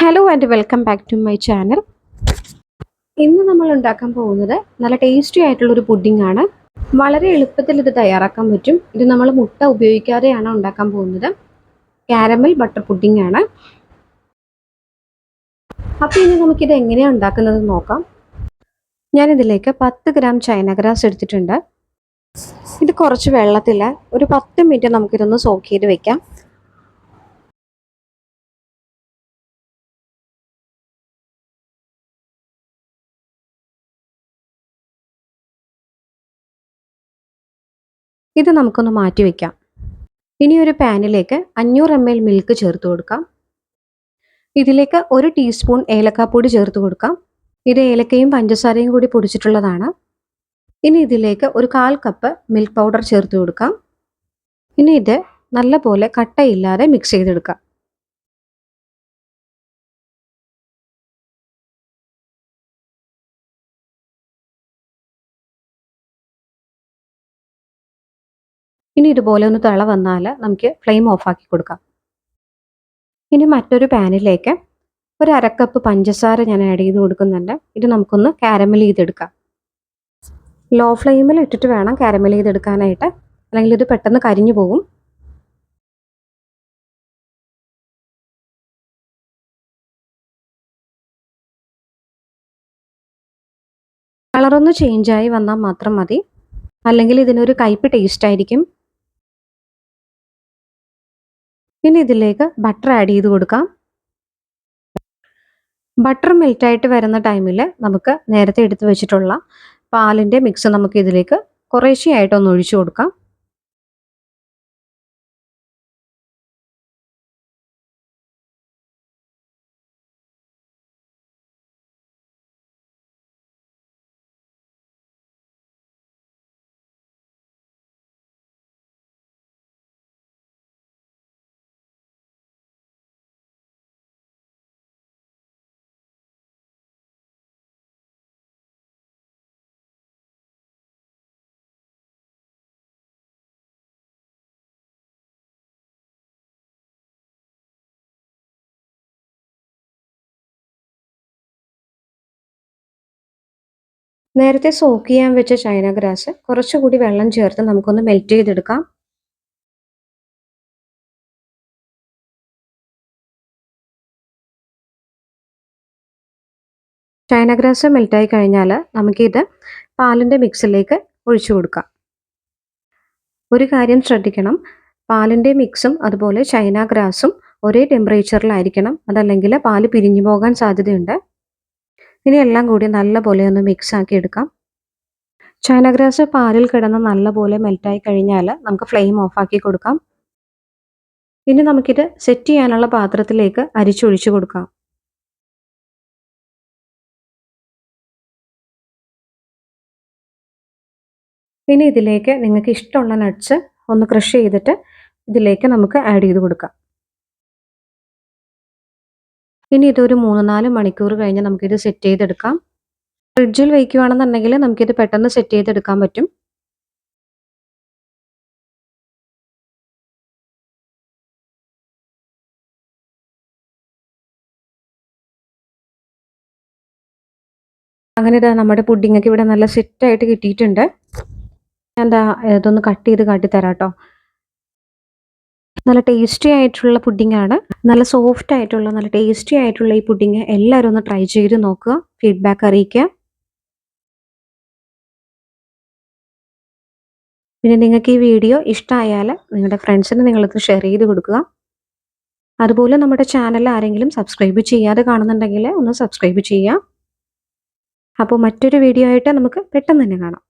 Hello and welcome back to my channel ഇന്ന് നമ്മൾ ഉണ്ടാക്കാൻ പോകുന്നത് നല്ല ടേസ്റ്റി ആയിട്ടുള്ളൊരു പുഡിംഗ് ആണ്. വളരെ എളുപ്പത്തിൽ ഇത് തയ്യാറാക്കാൻ പറ്റും. ഇത് നമ്മൾ മുട്ട ഉപയോഗിക്കാതെയാണ് ഉണ്ടാക്കാൻ പോകുന്നത്. കാരമൽ ബട്ടർ പുഡിംഗ് ആണ്. അപ്പോൾ ഇനി നമുക്കിത് എങ്ങനെയാണ് ഉണ്ടാക്കുന്നത് നോക്കാം. ഞാനിതിലേക്ക് പത്ത് ഗ്രാം ചൈന ഗ്രാസ് എടുത്തിട്ടുണ്ട്. ഇത് കുറച്ച് വെള്ളത്തിൽ ഒരു പത്ത് മിനിറ്റ് നമുക്കിതൊന്ന് സോക്ക് ചെയ്ത് വെക്കാം. ഇത് നമുക്കൊന്ന് മാറ്റി വയ്ക്കാം ഇനി ഒരു പാനിലേക്ക് അഞ്ഞൂറ് എം എൽ മിൽക്ക് ചേർത്ത് കൊടുക്കാം. ഇതിലേക്ക് ഒരു ടീസ്പൂൺ ഏലക്കാപ്പൊടി ചേർത്ത് കൊടുക്കാം. ഇത് ഏലക്കയും പഞ്ചസാരയും കൂടി പൊടിച്ചിട്ടുള്ളതാണ്. ഇനി ഇതിലേക്ക് ഒരു കാൽ കപ്പ് മിൽക്ക് പൗഡർ ചേർത്ത് കൊടുക്കാം. ഇനി ഇത് നല്ലപോലെ കട്ടയില്ലാതെ മിക്സ് ചെയ്തെടുക്കാം. ഇനി ഇതുപോലെ ഒന്ന് തിള വന്നാൽ നമുക്ക് ഫ്ലെയിം ഓഫാക്കി കൊടുക്കാം. ഇനി മറ്റൊരു പാനിലേക്ക് ഒരു അരക്കപ്പ് പഞ്ചസാര ഞാൻ ആഡ് ചെയ്ത് കൊടുക്കുന്നുണ്ട്. ഇത് നമുക്കൊന്ന് കാരമൽ ചെയ്തെടുക്കാം. ലോ ഫ്ലെയിമിൽ ഇട്ടിട്ട് വേണം കാരമൽ ചെയ്തെടുക്കാനായിട്ട്. അല്ലെങ്കിൽ ഇത് പെട്ടെന്ന് കരിഞ്ഞു പോകും. കളറൊന്ന് ചേഞ്ചായി വന്നാൽ മാത്രം മതി. അല്ലെങ്കിൽ ഇതിനൊരു കയ്പ് ടേസ്റ്റ് ആയിരിക്കും. ഇനി ഇതിലേക്ക് ബട്ടർ ആഡ് ചെയ്ത് കൊടുക്കാം. ബട്ടർ മെൽറ്റായിട്ട് വരുന്ന ടൈമിൽ നമുക്ക് നേരത്തെ എടുത്തു വെച്ചിട്ടുള്ള പാലിന്റെ മിക്സ് നമുക്ക് ഇതിലേക്ക് കുറേശ്ശെയായിട്ടൊന്ന് ഒഴിച്ചു കൊടുക്കാം. നേരത്തെ സോക്ക് ചെയ്യാൻ വെച്ച ചൈന ഗ്രാസ് കുറച്ചുകൂടി വെള്ളം ചേർത്ത് നമുക്കൊന്ന് മെൽറ്റ് ചെയ്തെടുക്കാം. ചൈന ഗ്രാസ് മെൽറ്റായി കഴിഞ്ഞാൽ നമുക്കിത് പാലിന്റെ മിക്സിലേക്ക് ഒഴിച്ചു കൊടുക്കാം. ഒരു കാര്യം ശ്രദ്ധിക്കണം പാലിന്റെ മിക്സും അതുപോലെ ചൈന ഗ്രാസും ഒരേ ടെമ്പറേച്ചറിലായിരിക്കണം അതല്ലെങ്കിൽ പാൽ പിരിഞ്ഞു പോകാൻ സാധ്യതയുണ്ട്. ഇനി എല്ലാം കൂടി നല്ലപോലെ ഒന്ന് മിക്സ് ആക്കി എടുക്കാം. ചൈന ഗ്രാസ് പാലിൽ കിടന്ന് നല്ലപോലെ മെൽറ്റായി കഴിഞ്ഞാൽ നമുക്ക് ഫ്ലെയിം ഓഫാക്കി കൊടുക്കാം. ഇനി നമുക്കിത് സെറ്റ് ചെയ്യാനുള്ള പാത്രത്തിലേക്ക് അരിച്ചൊഴിച്ചു കൊടുക്കാം. ഇനി ഇതിലേക്ക് നിങ്ങൾക്ക് ഇഷ്ടമുള്ള നട്ട്സ് ഒന്ന് ക്രഷ് ചെയ്തിട്ട് ഇതിലേക്ക് നമുക്ക് ആഡ് ചെയ്ത് കൊടുക്കാം. ഇനി ഇതൊരു മൂന്ന് നാല് മണിക്കൂർ കഴിഞ്ഞ് നമുക്കിത് സെറ്റ് ചെയ്തെടുക്കാം. ഫ്രിഡ്ജിൽ വയ്ക്കുകയാണെന്നുണ്ടെങ്കിൽ നമുക്കിത് പെട്ടെന്ന് സെറ്റ് ചെയ്തെടുക്കാൻ പറ്റും. അങ്ങനെ ഇതാ നമ്മുടെ പുഡിങ്ങൊക്കെ ഇവിടെ നല്ല സെറ്റായിട്ട് കിട്ടിയിട്ടുണ്ട്. എന്താ ഇതൊന്ന് കട്ട് ചെയ്ത് കാട്ടിത്തരാം കേട്ടോ നല്ല ടേസ്റ്റി ആയിട്ടുള്ള പുഡിംഗ് ആണ്. നല്ല സോഫ്റ്റ് ആയിട്ടുള്ള നല്ല ടേസ്റ്റി ആയിട്ടുള്ള ഈ പുഡിംഗ് എല്ലാവരും ഒന്ന് ട്രൈ ചെയ്ത് നോക്കുക. ഫീഡ്ബാക്ക് അറിയിക്കുക. പിന്നെ നിങ്ങൾക്ക് ഈ വീഡിയോ ഇഷ്ടമായാൽ നിങ്ങളുടെ ഫ്രണ്ട്സിന് നിങ്ങളിത് ഷെയർ ചെയ്ത് കൊടുക്കുക. അതുപോലെ നമ്മുടെ ചാനൽ ആരെങ്കിലും സബ്സ്ക്രൈബ് ചെയ്യാതെ കാണുന്നുണ്ടെങ്കിൽ ഒന്ന് സബ്സ്ക്രൈബ് ചെയ്യുക. അപ്പോൾ മറ്റൊരു വീഡിയോ ആയിട്ട് നമുക്ക് പെട്ടെന്ന് തന്നെ കാണാം.